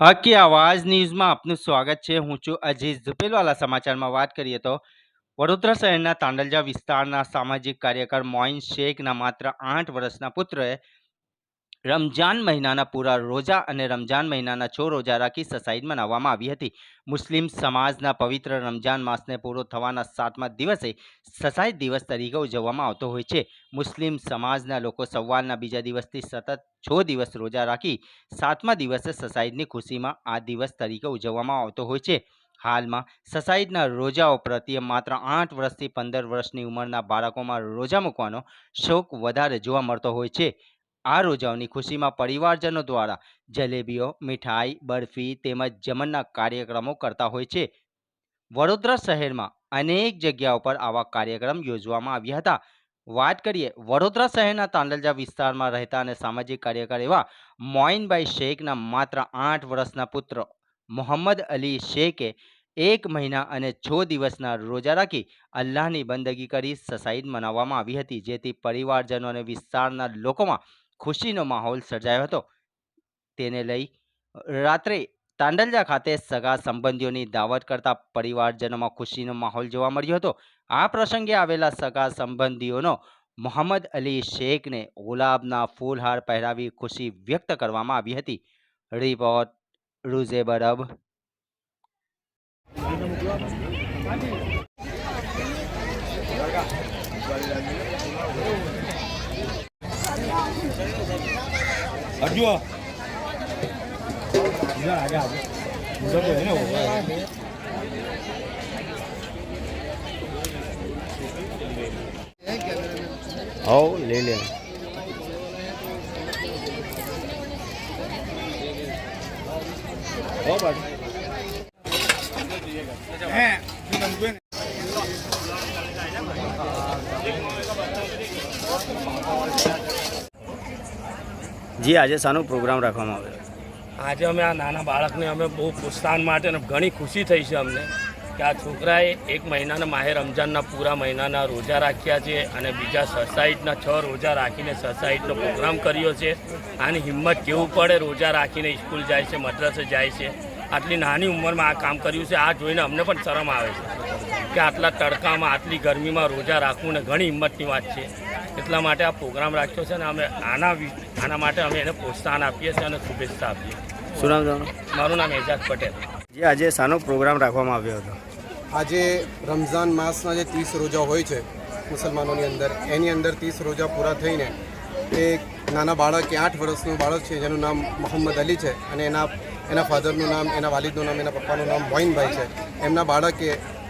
હકી આવાજ ન્યૂઝમાં આપનું સ્વાગત છે. હું છું અજીઝ ઝુપેલવાલા સમાચારમાં વાત કરીએ તો વડોદરા શહેરના તાંડલજા વિસ્તારના સામાજિક કાર્યકર મોઇન શેખના માત્ર આઠ વર્ષના પુત્રએ રમજાન મહિનાના પૂરા રોજા અને રમજાન મહિનાના છો રોજા રાખી સસાઈદ મનાવવામાં આવી હતી. મુસ્લિમ સમાજના પવિત્ર રમજાન માસને પૂરો થવાના સાતમા દિવસે સસાઈદ દિવસ તરીકે ઉજવવામાં આવતો હોય છે. મુસ્લિમ સમાજના લોકો સવાલના બીજા દિવસથી સતત છ દિવસ રોજા રાખી સાતમા દિવસે સસાઈદની ખુશીમાં આ દિવસ તરીકે ઉજવવામાં આવતો હોય છે. હાલમાં સસાઈદના રોજાઓ પ્રત્યે માત્ર આઠ વર્ષથી પંદર વર્ષની ઉંમરના બાળકોમાં રોજા મૂકવાનો શોખ વધારે જોવા મળતો હોય છે. આ રોજાઓની ખુશીમાં પરિવારજનો દ્વારા જલેબીઓ, મીઠાઈ, બરફી તેમજ જમણના કાર્યક્રમો કરતા હોય છે. વડોદરા શહેરમાં અનેક જગ્યાઓ પર આવા કાર્યક્રમ યોજવામાં આવ્યા હતા. વાત કરીએ વડોદરા શહેરના તાંડલજા વિસ્તારમાં રહેતા અને સામાજિક કાર્યકર એવા મોઇનભાઈ શેખના માત્ર આઠ વર્ષના પુત્ર મોહમ્મદ અલી શેખે એક મહિના અને છ દિવસના રોજા રાખી અલ્લાહની બંદગી કરી સસાઈદ મનાવવામાં આવી હતી. જેથી પરિવારજનો અને વિસ્તારના લોકોમાં ખુશીનો માહોલ સર્જાયો હતો. તેને લઈ રાત્રે તાંડલજા ખાતે સગા સંબંધીઓની દાવત કરતા પરિવારજનોમાં ખુશીનો માહોલ જોવા મળ્યો હતો. આ પ્રસંગે આવેલા સગા સંબંધીઓનો મોહમ્મદ અલી શેખને ગુલાબના ફૂલહાર પહેરાવી ખુશી વ્યક્ત કરવામાં આવી હતી. રિપોર્ટ, રૂઝે બરબ. chưa? Ra là gà ra về nữa Ồ, lê lê Ồ, bà. Nè, mình quên જી આજે શાનો પ્રોગ્રામ રાખવામાં આવ્યો આજે અમે આ નાના બાળકને અમે બહુ પ્રોત્સાહન માટે ઘણી ખુશી થઈ છે અમને કે આ છોકરાએ એક મહિનાના માહે રમજાનના પૂરા મહિનાના રોજા રાખ્યા છે અને બીજા સસાઈડના છ રોજા રાખીને સસાઈડનો પ્રોગ્રામ કર્યો છે. આની હિંમત કેવું પડે? રોજા રાખીને સ્કૂલ જાય છે, મદ્રસે જાય છે. આટલી નાની ઉંમરમાં આ કામ કર્યું છે. આ જોઈને અમને પણ શરમ આવે છે કે આટલા તડકામાં, આટલી ગરમીમાં રોજા રાખવું ને ઘણી હિંમતની વાત છે. એટલા માટે આ પ્રોગ્રામ રાખ્યો છે અને અમે આના આના માટે અમે એને પ્રોત્સાહન આપીએ છીએ અને શુભેચ્છા આપીએ શું નામ તમારું? મારું નામ એજાજ પટેલ. જે આજે શાનો પ્રોગ્રામ રાખવામાં આવ્યો હતો. આજે રમઝાન માસના જે ત્રીસ રોજા હોય છે મુસલમાનોની અંદર એની અંદર ત્રીસ રોજા પૂરા થઈને એક નાના બાળક કે આઠ વર્ષનું બાળક છે જેનું નામ મોહમ્મદ અલી છે અને એના એના ફાધરનું નામ એના વાલિદનું નામ એના પપ્પાનું નામ મોઇનભાઈ છે. એમના બાળકે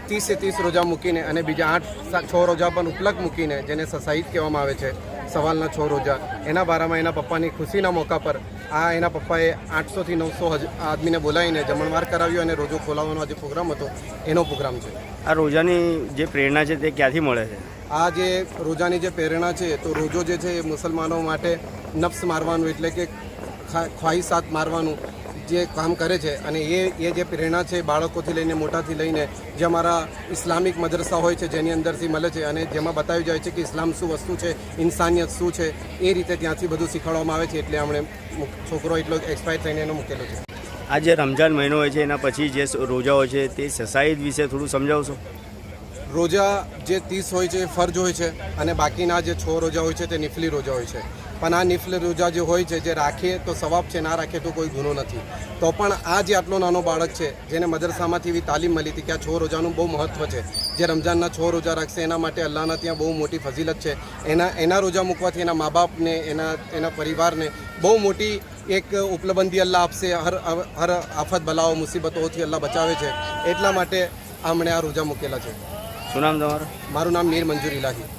ત્રીસે ત્રીસ રોજા મૂકીને અને બીજા આઠ છ રોજા પણ ઉપલબ્ધ મૂકીને જેને સસાઈદ કહેવામાં આવે છે સવાલના છ રોજા. એના બારામાં એના પપ્પાની ખુશીના મોકા પર આ એના પપ્પાએ આઠસોથી નવસો આદમીને બોલાવીને જમણવાર કરાવ્યો અને રોજો ખોલાવવાનો જે પ્રોગ્રામ હતો. એનો પ્રોગ્રામ છે. આ રોજાની જે પ્રેરણા છે તે ક્યાંથી મળે છે? આ જે રોજાની જે પ્રેરણા છે તો રોજો જે છે એ મુસલમાનો માટે નફ્સ મારવાનું એટલે કે ખા- ખ્વાહિશાત મારવાનું જે કામ કરે છે અને એ એ જે પ્રેરણા છે બાળકોથી લઈને મોટાથી લઈને જે અમારા ઇસ્લામિક મદરસા હોય છે જેની અંદરથી મળે છે અને જેમાં બતાવી જાય છે કે ઇસ્લામ શું વસ્તુ છે ઇન્સાનિયત શું છે એ રીતે ત્યાંથી બધું શીખવાડવામાં આવે છે એટલે અમને છોકરો એટલો એક્સપાયર થઈને એનો મૂકેલો છે. આ જે રમજાન મહિનો હોય છે એના પછી જે રોજા હોય છે તે સસાઈદ વિશે થોડું સમજાવશો? રોજા જે ત્રીસ હોય છે એ ફરજ હોય છે અને બાકીના જે છ રોજા હોય છે તે નિફલી રોજા હોય છે. પણ આ નિફલી રોજા જે હોય છે જે રાખીએ તો સવાબ છે ના રાખીએ તો કોઈ ગુનો નથી. તો પણ આ જે આટલો નાનો બાળક છે જેને મદરસામાંથી એવી તાલીમ મળી હતી કે આ છ રોજાનું બહુ મહત્ત્વ છે જે રમજાનના છ રોજા રાખશે એના માટે અલ્લાહના ત્યાં બહુ મોટી ફઝીલત છે. એના એના રોજા મૂકવાથી એના મા બાપને એના એના પરિવારને બહુ મોટી એક ઉપલબંધી અલ્લાહ આપશે હર હર આફત બલાઓ મુસીબતોથી અલ્લાહ બચાવે છે. એટલા માટે આમણે આ રોજા મૂકેલા છે. શું નામ તમારું? મારું નામ મીર મંજૂર ઇલાહી.